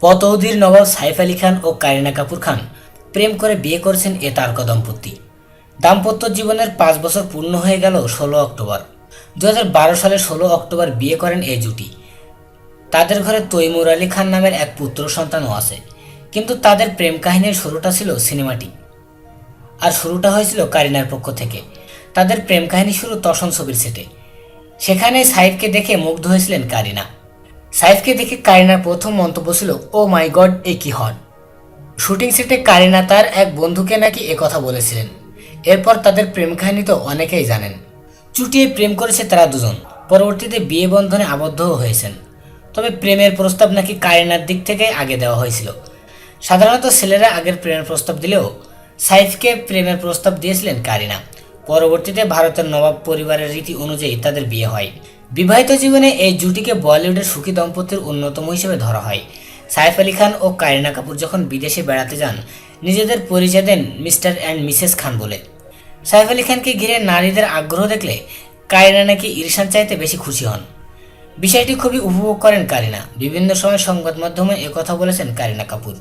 পতৌদির নবাব সাইফ আলী খান ও কারিনা কাপুর খান প্রেম করে বিয়ে করেছেন এ তারকা দম্পতি। দাম্পত্য জীবনের পাঁচ বছর পূর্ণ হয়ে গেল ষোলো অক্টোবর। দু হাজার বারো সালের ষোলো অক্টোবর বিয়ে করেন এই জুটি। তাদের ঘরে তৈমুর আলী খান নামের এক পুত্র সন্তানও আছে। কিন্তু তাদের প্রেম কাহিনীর শুরুটা ছিল সিনেমাটি। আর শুরুটা হয়েছিল কারিনার পক্ষ থেকে। তাদের প্রেম কাহিনী শুরু তসন ছবির সেটে। সেখানে সাইফকে দেখে মুগ্ধ হয়েছিলেন কারিনা। সাইফকে দেখে কারিনার প্রথম মন্তব্য ছিল, ও মাই গড, এ কি হন শুটিং সেটে কারিনা তার এক বন্ধুকে নাকি কথা বলেছিলেন। এরপর তাদের প্রেম কাহিনী তো অনেকেই জানেন। চুটিয়ে প্রেম করেছে তারা দুজন। পরবর্তীতে বিয়ে বন্ধনে আবদ্ধও হয়েছেন। তবে প্রেমের প্রস্তাব নাকি কারিনার দিক থেকে আগে দেওয়া হয়েছিল। সাধারণত ছেলেরা আগের প্রেমের প্রস্তাব দিলেও সাইফকে প্রেমের প্রস্তাব দিয়েছিলেন কারিনা। পরবর্তীতে ভারতের নবাব পরিবারের রীতি অনুযায়ী তাদের বিয়ে হয়। বিবাহিত জীবনে এই জুটিকে বলিউডের সুখী দম্পতির অন্যতম হিসেবে ধরা হয়। সাইফ আলী খান ও কারিনা কাপুর যখন বিদেশে বেড়াতে যান, নিজেদের পরিচয় দেন মিস্টার অ্যান্ড মিসেস খান বলে। সাইফ আলী খানকে ঘিরে নারীদের আগ্রহ দেখলে কারিনা নাকি ইরশান চাইতে বেশি খুশি হন। বিষয়টি খুবই উপভোগ করেন কারিনা। বিভিন্ন সময় সংবাদ মাধ্যমে একথা বলেছেন কারিনা কাপুর।